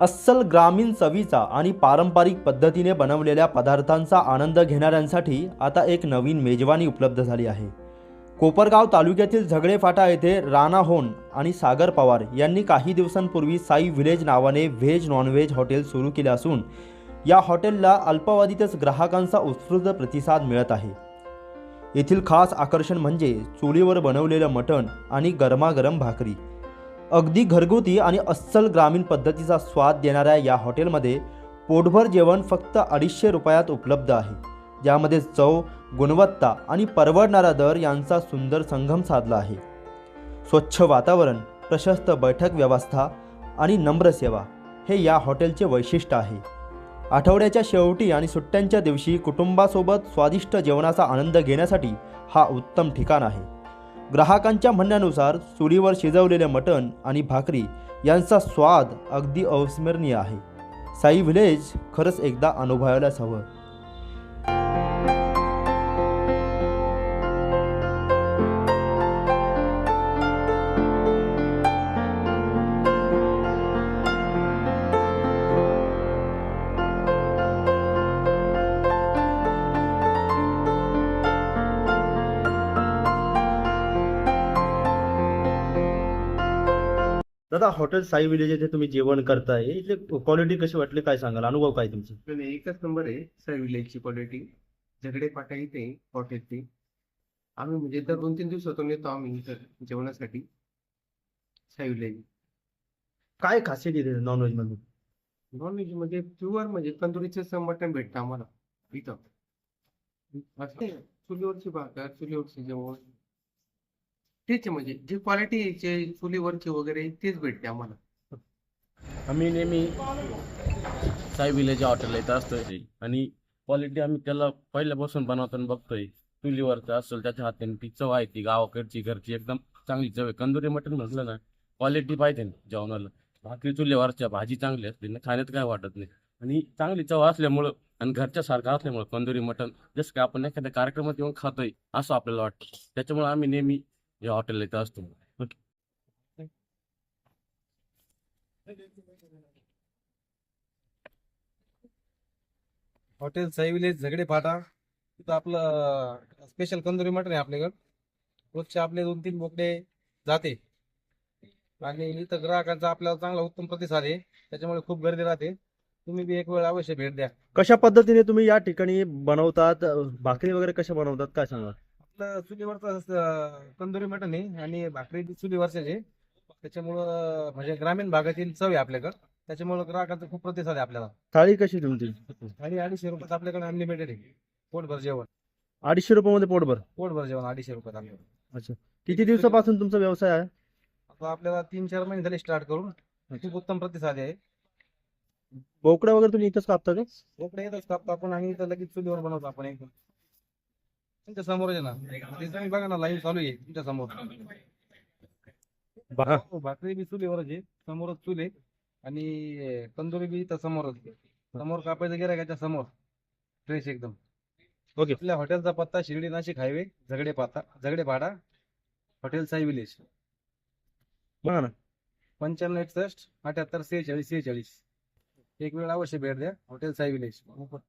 अस्सल ग्रामीण चवीचा आणि पारंपरिक पद्धतीने बनवलेल्या पदार्थांचा आनंद घेणाऱ्यांसाठी आता एक नवीन मेजवानी उपलब्ध झाली आहे. कोपरगाव तालुक्यातील झगडे फाटा येथे राणा होन आणि सागर पवार यांनी काही दिवसांपूर्वी साई व्हिलेज नावाने व्हेज नॉनव्हेज हॉटेल सुरू केले असून या हॉटेलला अल्पावधीतच ग्राहकांचा उत्स्फूर्त प्रतिसाद मिळत आहे. येथील खास आकर्षण म्हणजे चुलीवर बनवलेलं मटण आणि गरमागरम भाकरी. अगदी घरगुती आणि अस्सल ग्रामीण पद्धतीचा स्वाद देणाऱ्या या हॉटेलमध्ये पोटभर जेवण फक्त अडीचशे रुपयात उपलब्ध आहे. ज्यामध्ये चव गुणवत्ता आणि परवडणारा दर यांचा सुंदर संगम साधला आहे. स्वच्छ वातावरण प्रशस्त बैठक व्यवस्था आणि नम्र सेवा हे या हॉटेलचे वैशिष्ट्य आहे. आठवड्याच्या शेवटी आणि सुट्ट्यांच्या दिवशी कुटुंबासोबत स्वादिष्ट जेवणाचा आनंद घेण्यासाठी हा उत्तम ठिकाण आहे. ग्राहकांच्या म्हणण्यानुसार चुलीवर शिजवलेले मटण आणि भाकरी यांचा स्वाद अगदी अविस्मरणीय आहे. साई व्हिलेज खरंच एकदा अनुभवायलाच हवं. दादा हॉटेल साई विलेज येथे तुम्ही जेवण करताय इथले क्वालिटी कशी वाटली? काय सांगाल? अनुभव काय तुमचा? नाही, एकच नंबर आहे सर विलेजची क्वालिटी झगडे पाटा इथे हॉटेलची आम्ही म्हणजे दर दोन तीन दिवसातून येतो आम्ही इथं जेवणासाठी साई विलेज काय खासियत इथे नॉनव्हेजमध्ये नॉनव्हेजमध्ये प्युअर म्हणजे तंदुरीचं मटण भेटतं आम्हाला इथं. असं चुलीवरची भाकर चुलीवरची जेवण तेच आहे म्हणजे जी क्वालिटी चुलीवरची वगैरे तेच भेटते आम्हाला. आम्ही नेहमी साई विलेज हॉटेलला येत असतोय. आणि क्वालिटी आम्ही त्याला पहिल्यापासून बनवताना बघतोय. चुलीवरचं असेल त्याच्या हाताने ती चव आहे ती गावाकडची घरची एकदम चांगली चव आहे. कंदुरी मटण म्हटलं ना क्वालिटी पाहिजे ना जेवणाला. भाकरी चुलीवरच्या भाजी चांगली असते ना खाण्यात काय वाटत नाही. आणि चांगली चव असल्यामुळं आणि घरच्या सारखं असल्यामुळं कंदुरी मटण जसं की आपण एखाद्या कार्यक्रमात येऊन खातोय असं आपल्याला वाटतं. त्याच्यामुळे आम्ही नेहमी या हॉटेलला येत असतो. हॉटेल साई विलेज झगडे फाटा. तिथं आपलं स्पेशल कंदुरी मटण आहे आपल्याकडं. रोजचे आपले दोन तीन बोकडे जाते. आणि इथं ग्राहकांचा आपल्याला चांगला उत्तम प्रतिसाद आहे. त्याच्यामुळे खूप गर्दी राहते. तुम्ही बी एक वेळ अवश्य भेट द्या. कशा पद्धतीने तुम्ही या ठिकाणी बनवतात? भाकरी वगैरे कशा बनवतात? काय सांगा चुलीवरचं तंदुरी मटण आहे आणि भाकरी चुलीवरच्याच आहे. त्याच्यामुळं म्हणजे ग्रामीण भागातील चव आहे आपल्याकडं. त्याच्यामुळं ग्राहकांचा खूप प्रतिसाद आहे आपल्याला. थाळी कशी तुमची? आणि अडीचशे रुपयात आपल्याकडे अनलिमिटेड आहे. पोटभर जेवण. अडीचशे रुपयामध्ये पोटभर? पोटभर जेवण अडीचशे रुपयात आपल्याकडे. किती दिवसापासून तुमचा व्यवसाय आहे? आता आपल्याला तीन चार महिने झाले स्टार्ट करून. खूप उत्तम प्रतिसाद आहे. बोकडा वगैरे तुम्ही इथंच कापता का? बोकडे येतच कापतो आपण आणि इथं लगेच चुलीवर बनवतो आपण एकदम तुमच्यासमोर आहे ना ते तुम्ही बघा ना लाईव्ह चालू आहे तुमच्यासमोर. हो, भाकरी बी चुलीवरच आहे समोरच चूल आहे आणि तंदुरी बी इथं समोरच आहे. समोर कापायचं गिरायकाच्या समोर. फ्रेश एकदम. ओके. आपल्या हॉटेलचा पत्ता शिर्डी नाशिक हायवे झगडे पाता झगडे पाडा हॉटेल साई विलेज. बघा ना. पंच्याण्णव एकसष्ट अठ्याहत्तर सेहेचाळीस सेहेचाळीस. एक वेळ अवश्य भेट द्या हॉटेल साई विलेज.